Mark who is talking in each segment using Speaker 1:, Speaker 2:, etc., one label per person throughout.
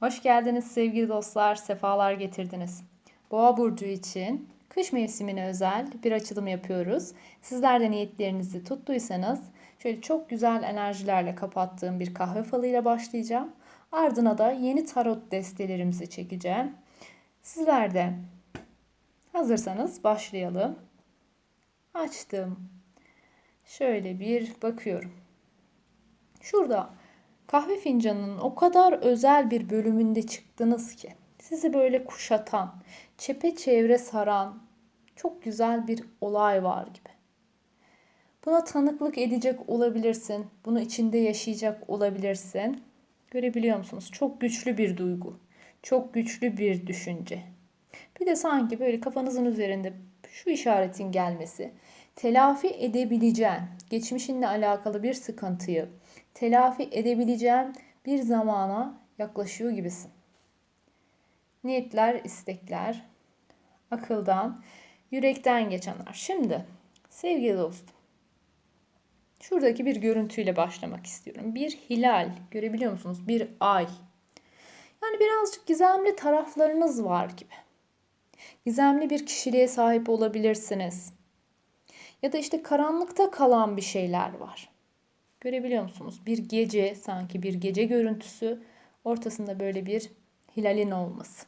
Speaker 1: Hoş geldiniz sevgili dostlar, sefalar getirdiniz. Boğa burcu için kış mevsimine özel bir açılım yapıyoruz. Sizler de niyetlerinizi tuttuysanız şöyle çok güzel enerjilerle kapattığım bir kahve falıyla başlayacağım. Ardına da yeni tarot destelerimizi çekeceğim. Sizler de hazırsanız başlayalım. Açtım. Şöyle bir bakıyorum. Şurada kahve fincanının o kadar özel bir bölümünde çıktınız ki sizi böyle kuşatan, çepeçevre saran çok güzel bir olay var gibi. Buna tanıklık edecek olabilirsin. Bunu içinde yaşayacak olabilirsin. Görebiliyor musunuz? Çok güçlü bir duygu. Çok güçlü bir düşünce. Bir de sanki böyle kafanızın üzerinde şu işaretin gelmesi. Telafi edebileceğin, geçmişinle alakalı bir sıkıntıyı, telafi edebileceğin bir zamana yaklaşıyor gibisin. Niyetler, istekler, akıldan, yürekten geçenler. Şimdi sevgili dostum, şuradaki bir görüntüyle başlamak istiyorum. Bir hilal, görebiliyor musunuz? Bir ay. Yani birazcık gizemli taraflarınız var gibi. Gizemli bir kişiliğe sahip olabilirsiniz. Ya da işte karanlıkta kalan bir şeyler var. Görebiliyor musunuz? Bir gece sanki bir gece görüntüsü ortasında böyle bir hilalin olması.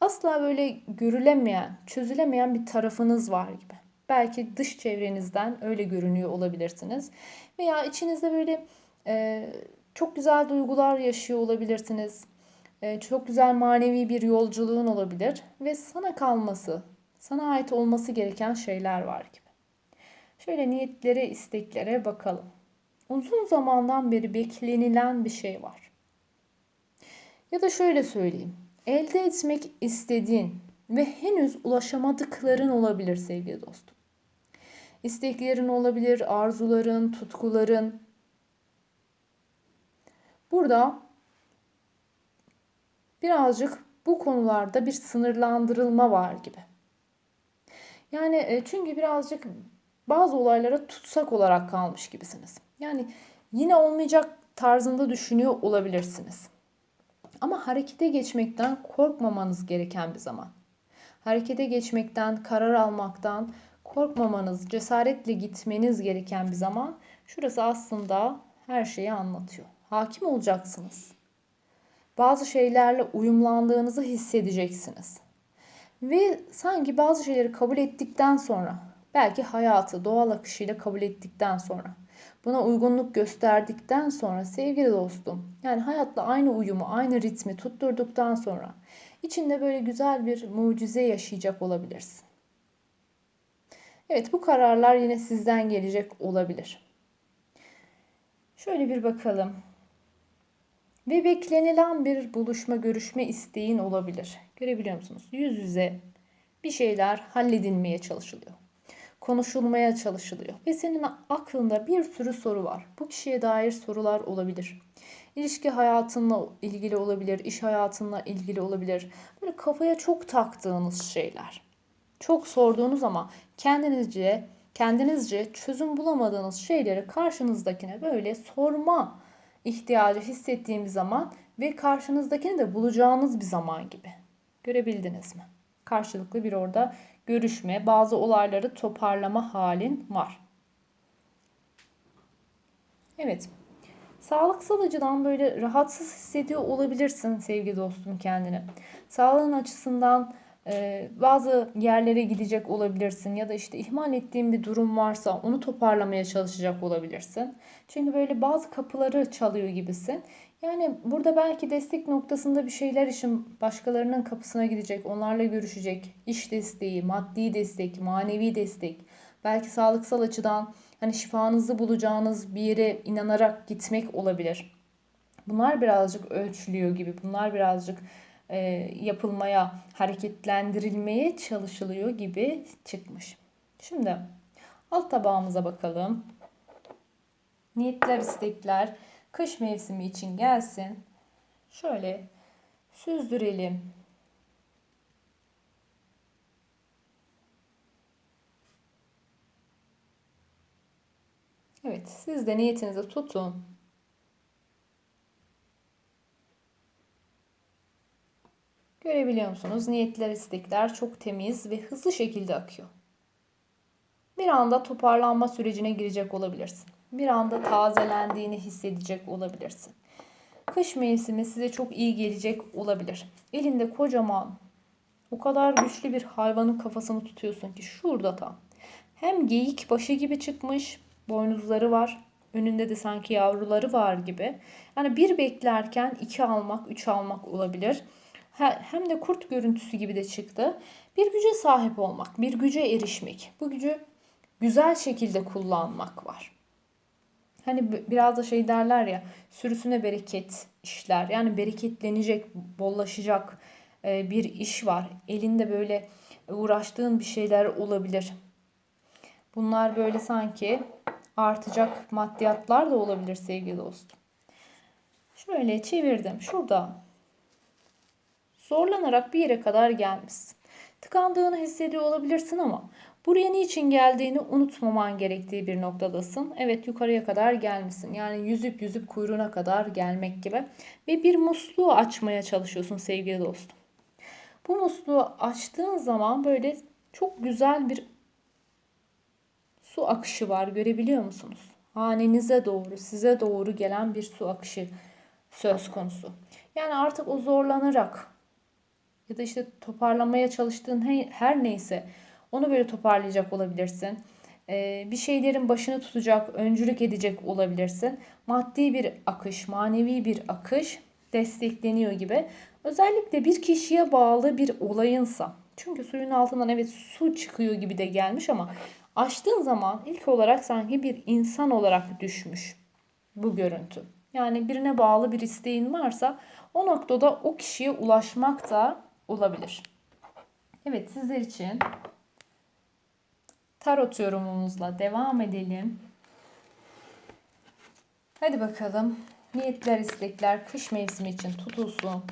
Speaker 1: Asla böyle görülemeyen, çözülemeyen bir tarafınız var gibi. Belki dış çevrenizden öyle görünüyor olabilirsiniz. Veya içinizde böyle e, çok güzel duygular yaşıyor olabilirsiniz. E, çok güzel manevi bir yolculuğun olabilir. Ve sana kalması, sana ait olması gereken şeyler var gibi. Şöyle niyetlere, isteklere bakalım. Uzun zamandan beri beklenilen bir şey var. Ya da şöyle söyleyeyim. Elde etmek istediğin ve henüz ulaşamadıkların olabilir sevgili dostum. İsteklerin olabilir, arzuların, tutkuların. Burada birazcık bu konularda bir sınırlandırılma var gibi. Yani e, çünkü birazcık bazı olaylara tutsak olarak kalmış gibisiniz. Yani yine olmayacak tarzında düşünüyor olabilirsiniz. Ama harekete geçmekten korkmamanız gereken bir zaman. Harekete geçmekten, karar almaktan korkmamanız, cesaretle gitmeniz gereken bir zaman. Şurası aslında her şeyi anlatıyor. Hakim olacaksınız. Bazı şeylerle uyumlandığınızı hissedeceksiniz. Ve sanki bazı şeyleri kabul ettikten sonra belki hayatı doğal akışıyla kabul ettikten sonra buna uygunluk gösterdikten sonra sevgili dostum yani hayatla aynı uyumu aynı ritmi tutturduktan sonra içinde böyle güzel bir mucize yaşayacak olabilirsin. Evet bu kararlar yine sizden gelecek olabilir. Şöyle bir bakalım. Ve beklenilen bir buluşma, görüşme isteğin olabilir. Görebiliyor musunuz? Yüz yüze bir şeyler halledilmeye çalışılıyor konuşulmaya çalışılıyor. Ve senin aklında bir sürü soru var. Bu kişiye dair sorular olabilir. İlişki hayatınla ilgili olabilir, iş hayatınla ilgili olabilir. Böyle kafaya çok taktığınız şeyler. Çok sorduğunuz ama kendinizce kendinizce çözüm bulamadığınız şeyleri karşınızdakine böyle sorma ihtiyacı hissettiğimiz zaman ve karşınızdakini de bulacağınız bir zaman gibi. Görebildiniz mi? Karşılıklı bir orada görüşme, bazı olayları toparlama halin var. Evet. Sağlıksal açıdan böyle rahatsız hissediyor olabilirsin sevgili dostum kendini. Sağlığın açısından e, bazı yerlere gidecek olabilirsin ya da işte ihmal ettiğin bir durum varsa onu toparlamaya çalışacak olabilirsin. Çünkü böyle bazı kapıları çalıyor gibisin. Yani burada belki destek noktasında bir şeyler için başkalarının kapısına gidecek, onlarla görüşecek. iş desteği, maddi destek, manevi destek. Belki sağlıksal açıdan hani şifanızı bulacağınız bir yere inanarak gitmek olabilir. Bunlar birazcık ölçülüyor gibi. Bunlar birazcık e, yapılmaya, hareketlendirilmeye çalışılıyor gibi çıkmış. Şimdi alt tabağımıza bakalım. Niyetler, istekler kış mevsimi için gelsin. Şöyle süzdürelim. Evet, siz de niyetinizi tutun. Görebiliyor musunuz? Niyetler, istekler çok temiz ve hızlı şekilde akıyor. Bir anda toparlanma sürecine girecek olabilirsin. Bir anda tazelendiğini hissedecek olabilirsin. Kış mevsimi size çok iyi gelecek olabilir. Elinde kocaman, o kadar güçlü bir hayvanın kafasını tutuyorsun ki şurada tam. Hem geyik başı gibi çıkmış, boynuzları var. Önünde de sanki yavruları var gibi. Yani bir beklerken iki almak, üç almak olabilir. Hem de kurt görüntüsü gibi de çıktı. Bir güce sahip olmak, bir güce erişmek. Bu gücü güzel şekilde kullanmak var. Hani biraz da şey derler ya sürüsüne bereket işler. Yani bereketlenecek, bollaşacak e, bir iş var. Elinde böyle uğraştığın bir şeyler olabilir. Bunlar böyle sanki artacak maddiyatlar da olabilir sevgili dostum. Şöyle çevirdim. Şurada zorlanarak bir yere kadar gelmişsin. Tıkandığını hissediyor olabilirsin ama buraya niçin geldiğini unutmaman gerektiği bir noktadasın. Evet yukarıya kadar gelmişsin. Yani yüzüp yüzüp kuyruğuna kadar gelmek gibi. Ve bir musluğu açmaya çalışıyorsun sevgili dostum. Bu musluğu açtığın zaman böyle çok güzel bir su akışı var görebiliyor musunuz? Hanenize doğru, size doğru gelen bir su akışı söz konusu. Yani artık o zorlanarak ya da işte toparlamaya çalıştığın her neyse onu böyle toparlayacak olabilirsin. Ee, bir şeylerin başını tutacak, öncülük edecek olabilirsin. Maddi bir akış, manevi bir akış destekleniyor gibi. Özellikle bir kişiye bağlı bir olayınsa. Çünkü suyun altından evet su çıkıyor gibi de gelmiş ama açtığın zaman ilk olarak sanki bir insan olarak düşmüş bu görüntü. Yani birine bağlı bir isteğin varsa o noktada o kişiye ulaşmak da olabilir. Evet sizler için tarot yorumumuzla devam edelim. Hadi bakalım. Niyetler, istekler kış mevsimi için tutulsun.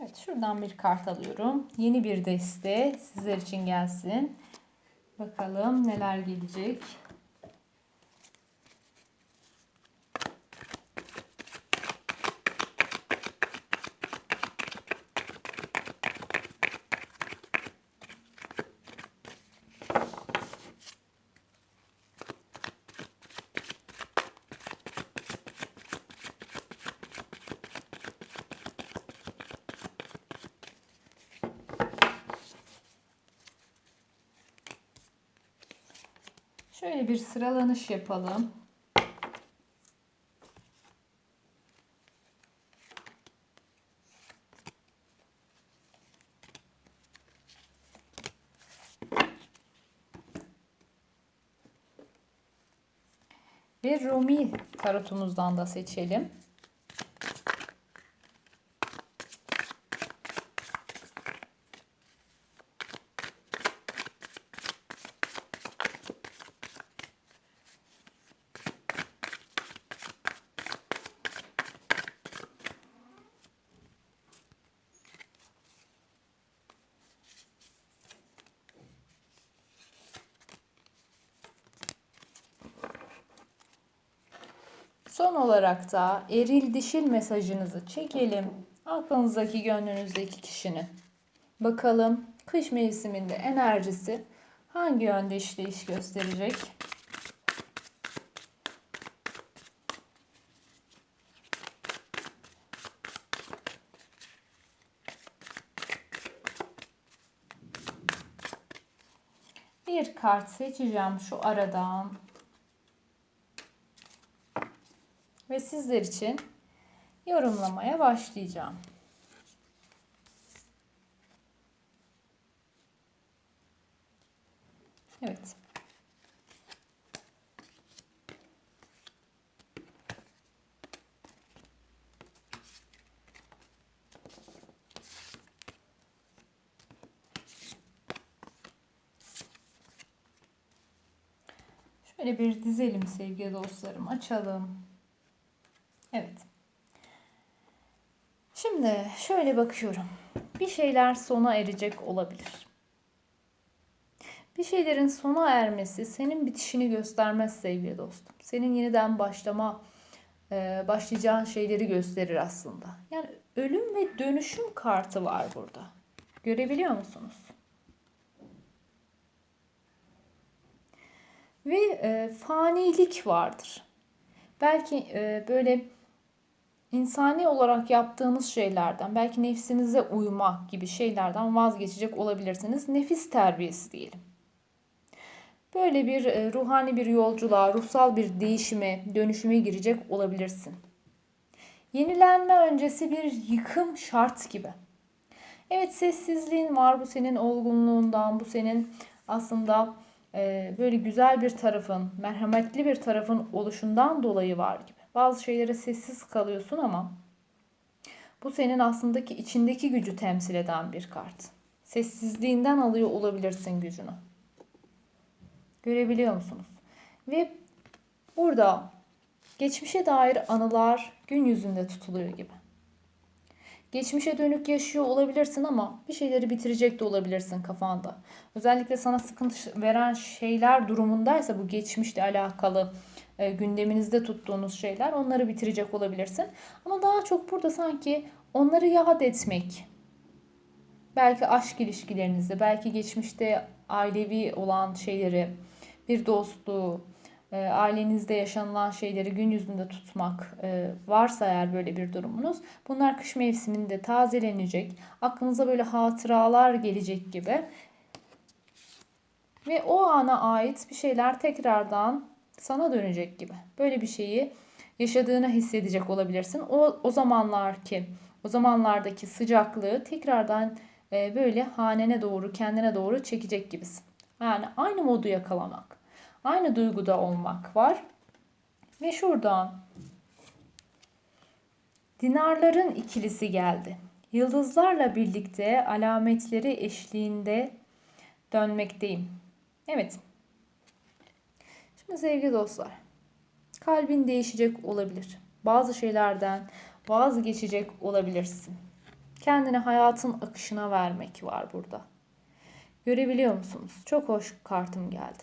Speaker 1: Evet şuradan bir kart alıyorum. Yeni bir deste sizler için gelsin. Bakalım neler gelecek. Şöyle bir sıralanış yapalım. Ve Rumi tarotumuzdan da seçelim. Son olarak da eril dişil mesajınızı çekelim. Aklınızdaki gönlünüzdeki kişinin. Bakalım kış mevsiminde enerjisi hangi yönde işleyiş gösterecek? Bir kart seçeceğim şu aradan. Ve sizler için yorumlamaya başlayacağım. Evet. Şöyle bir dizelim sevgili dostlarım. Açalım. Evet. Şimdi şöyle bakıyorum. Bir şeyler sona erecek olabilir. Bir şeylerin sona ermesi senin bitişini göstermez sevgili dostum. Senin yeniden başlama e, başlayacağın şeyleri gösterir aslında. Yani ölüm ve dönüşüm kartı var burada. Görebiliyor musunuz? Ve e, fanilik vardır. Belki e, böyle insani olarak yaptığınız şeylerden, belki nefsinize uymak gibi şeylerden vazgeçecek olabilirsiniz. Nefis terbiyesi diyelim. Böyle bir e, ruhani bir yolculuğa, ruhsal bir değişime, dönüşüme girecek olabilirsin. Yenilenme öncesi bir yıkım şart gibi. Evet sessizliğin var bu senin olgunluğundan, bu senin aslında e, böyle güzel bir tarafın, merhametli bir tarafın oluşundan dolayı var gibi. Bazı şeylere sessiz kalıyorsun ama bu senin aslında ki içindeki gücü temsil eden bir kart. Sessizliğinden alıyor olabilirsin gücünü. Görebiliyor musunuz? Ve burada geçmişe dair anılar gün yüzünde tutuluyor gibi. Geçmişe dönük yaşıyor olabilirsin ama bir şeyleri bitirecek de olabilirsin kafanda. Özellikle sana sıkıntı veren şeyler durumundaysa bu geçmişle alakalı e, gündeminizde tuttuğunuz şeyler onları bitirecek olabilirsin. Ama daha çok burada sanki onları yad etmek, belki aşk ilişkilerinizde, belki geçmişte ailevi olan şeyleri, bir dostluğu, e, ailenizde yaşanılan şeyleri gün yüzünde tutmak e, varsa eğer böyle bir durumunuz bunlar kış mevsiminde tazelenecek. Aklınıza böyle hatıralar gelecek gibi. Ve o ana ait bir şeyler tekrardan sana dönecek gibi. Böyle bir şeyi yaşadığını hissedecek olabilirsin. O, o zamanlar ki o zamanlardaki sıcaklığı tekrardan e, böyle hanene doğru kendine doğru çekecek gibisin. Yani aynı modu yakalamak. Aynı duyguda olmak var. Ve şuradan dinarların ikilisi geldi. Yıldızlarla birlikte alametleri eşliğinde dönmekteyim. Evet. Şimdi sevgili dostlar. Kalbin değişecek olabilir. Bazı şeylerden vazgeçecek olabilirsin. Kendini hayatın akışına vermek var burada. Görebiliyor musunuz? Çok hoş kartım geldi.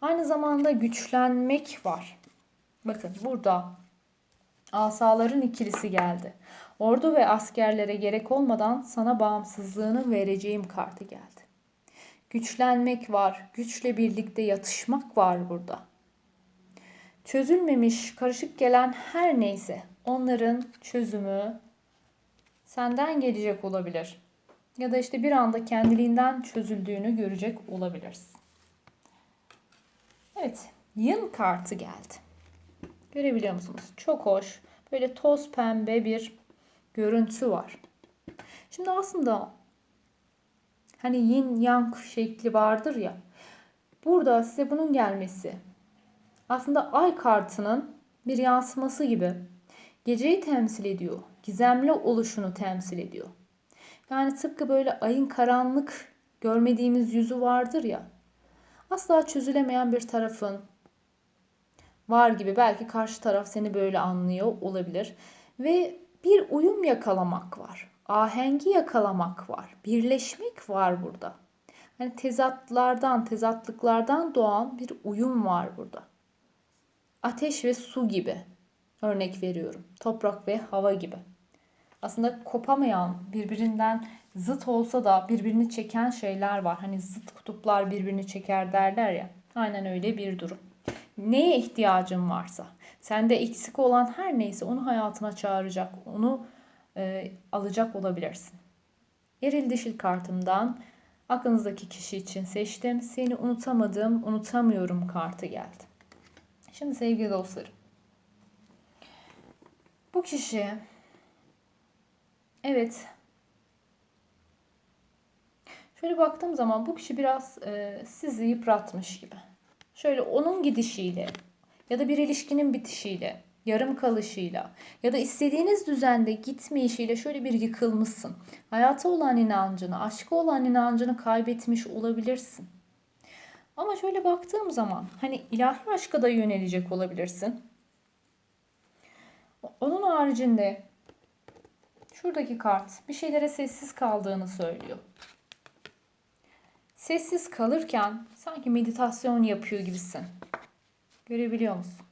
Speaker 1: Aynı zamanda güçlenmek var. Bakın burada asaların ikilisi geldi. Ordu ve askerlere gerek olmadan sana bağımsızlığını vereceğim kartı geldi. Güçlenmek var. Güçle birlikte yatışmak var burada. Çözülmemiş, karışık gelen her neyse onların çözümü senden gelecek olabilir ya da işte bir anda kendiliğinden çözüldüğünü görecek olabilirsin. Evet, yın kartı geldi. Görebiliyor musunuz? Çok hoş. Böyle toz pembe bir görüntü var. Şimdi aslında hani yin yang şekli vardır ya. Burada size bunun gelmesi aslında ay kartının bir yansıması gibi geceyi temsil ediyor. Gizemli oluşunu temsil ediyor. Yani tıpkı böyle ayın karanlık görmediğimiz yüzü vardır ya. Asla çözülemeyen bir tarafın var gibi belki karşı taraf seni böyle anlıyor olabilir. Ve bir uyum yakalamak var. Ahengi yakalamak var. Birleşmek var burada. Yani tezatlardan, tezatlıklardan doğan bir uyum var burada. Ateş ve su gibi. Örnek veriyorum. Toprak ve hava gibi aslında kopamayan, birbirinden zıt olsa da birbirini çeken şeyler var. Hani zıt kutuplar birbirini çeker derler ya. Aynen öyle bir durum. Neye ihtiyacın varsa, sende eksik olan her neyse onu hayatına çağıracak, onu e, alacak olabilirsin. Eril dişil kartımdan aklınızdaki kişi için seçtim. Seni unutamadım, unutamıyorum kartı geldi. Şimdi sevgili dostlarım. Bu kişi Evet. Şöyle baktığım zaman bu kişi biraz e, sizi yıpratmış gibi. Şöyle onun gidişiyle ya da bir ilişkinin bitişiyle, yarım kalışıyla ya da istediğiniz düzende gitmeyişiyle şöyle bir yıkılmışsın. Hayata olan inancını, aşka olan inancını kaybetmiş olabilirsin. Ama şöyle baktığım zaman hani ilahi aşka da yönelecek olabilirsin. Onun haricinde Şuradaki kart bir şeylere sessiz kaldığını söylüyor. Sessiz kalırken sanki meditasyon yapıyor gibisin. Görebiliyor musun?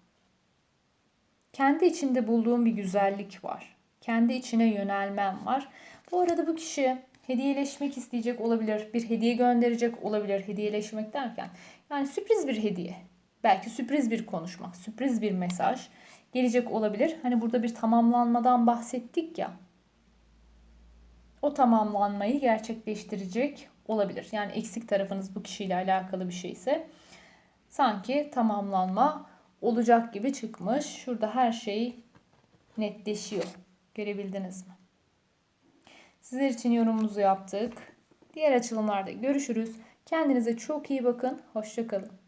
Speaker 1: Kendi içinde bulduğun bir güzellik var. Kendi içine yönelmen var. Bu arada bu kişi hediyeleşmek isteyecek olabilir. Bir hediye gönderecek olabilir. Hediyeleşmek derken yani sürpriz bir hediye. Belki sürpriz bir konuşma, sürpriz bir mesaj gelecek olabilir. Hani burada bir tamamlanmadan bahsettik ya. O tamamlanmayı gerçekleştirecek olabilir. Yani eksik tarafınız bu kişiyle alakalı bir şeyse sanki tamamlanma olacak gibi çıkmış. Şurada her şey netleşiyor. Görebildiniz mi? Sizler için yorumumuzu yaptık. Diğer açılımlarda görüşürüz. Kendinize çok iyi bakın. Hoşçakalın.